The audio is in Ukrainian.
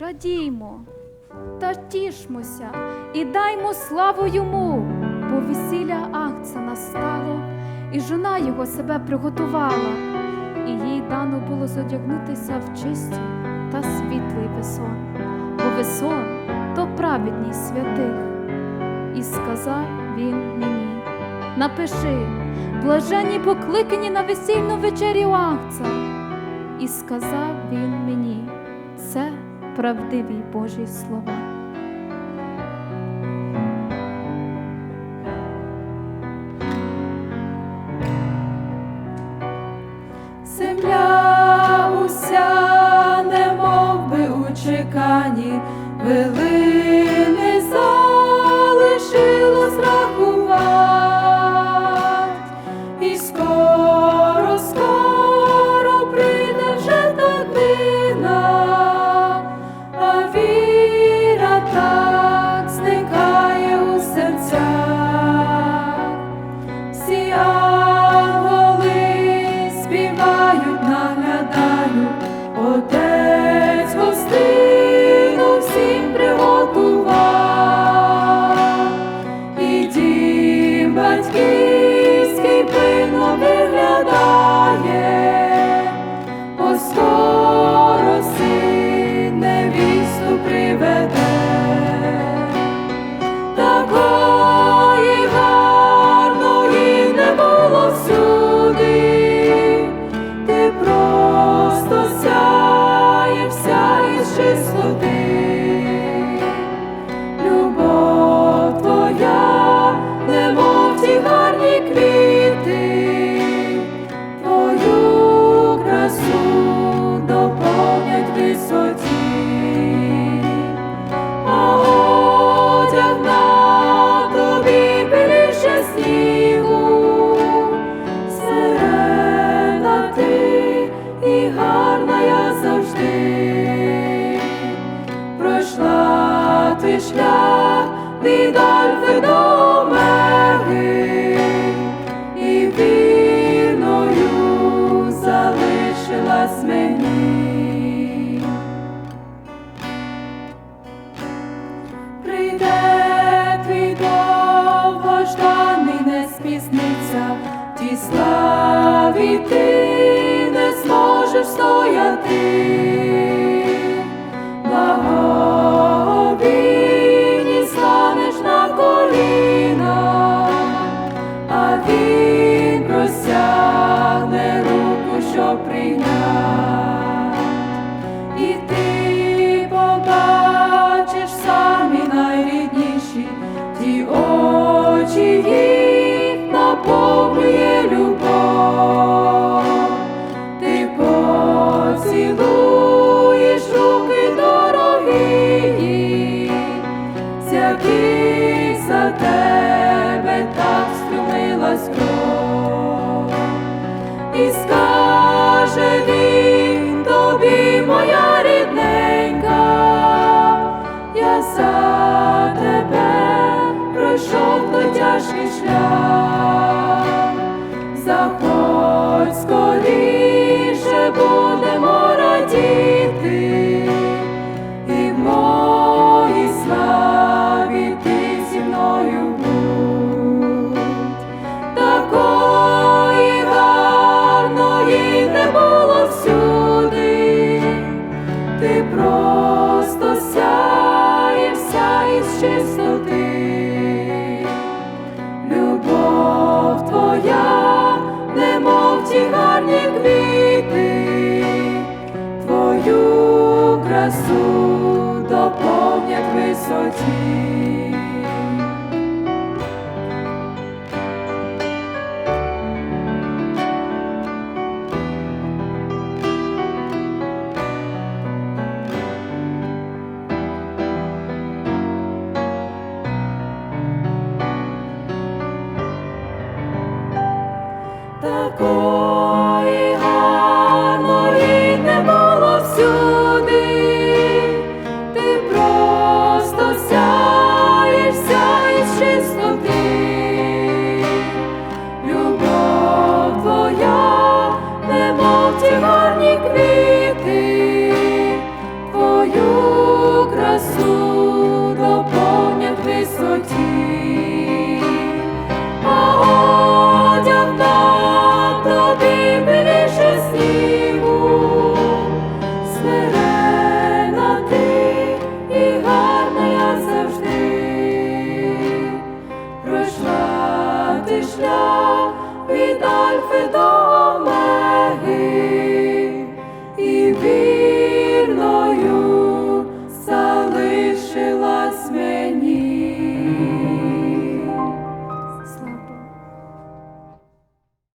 радіймо та тішмося і даймо славу йому, бо весілля акція настало, і жона його себе приготувала, і їй дано було зодягнутися в чисті та світлий весон, бо весон то праведність святих. І сказав він мені: Напиши, блаженні покликані на весільну вечерю акця. І сказав він мені, це правдиві Божі слова. Земля уся, немов би у чеканні, хвилини down. precious Твій шлях від Альфи до Омеги, і вірною залишилась мені. Прийде твій довгожданий, не спізниться, в тій славі ти я тебе пройшов той тяжкий шлях, заходь скоріше, красу доповнять висоті. прийти, твою красу доповнять висоті, а одяг дам тобі більше ти і гарна завжди, пройшла ти шлях від Альфи до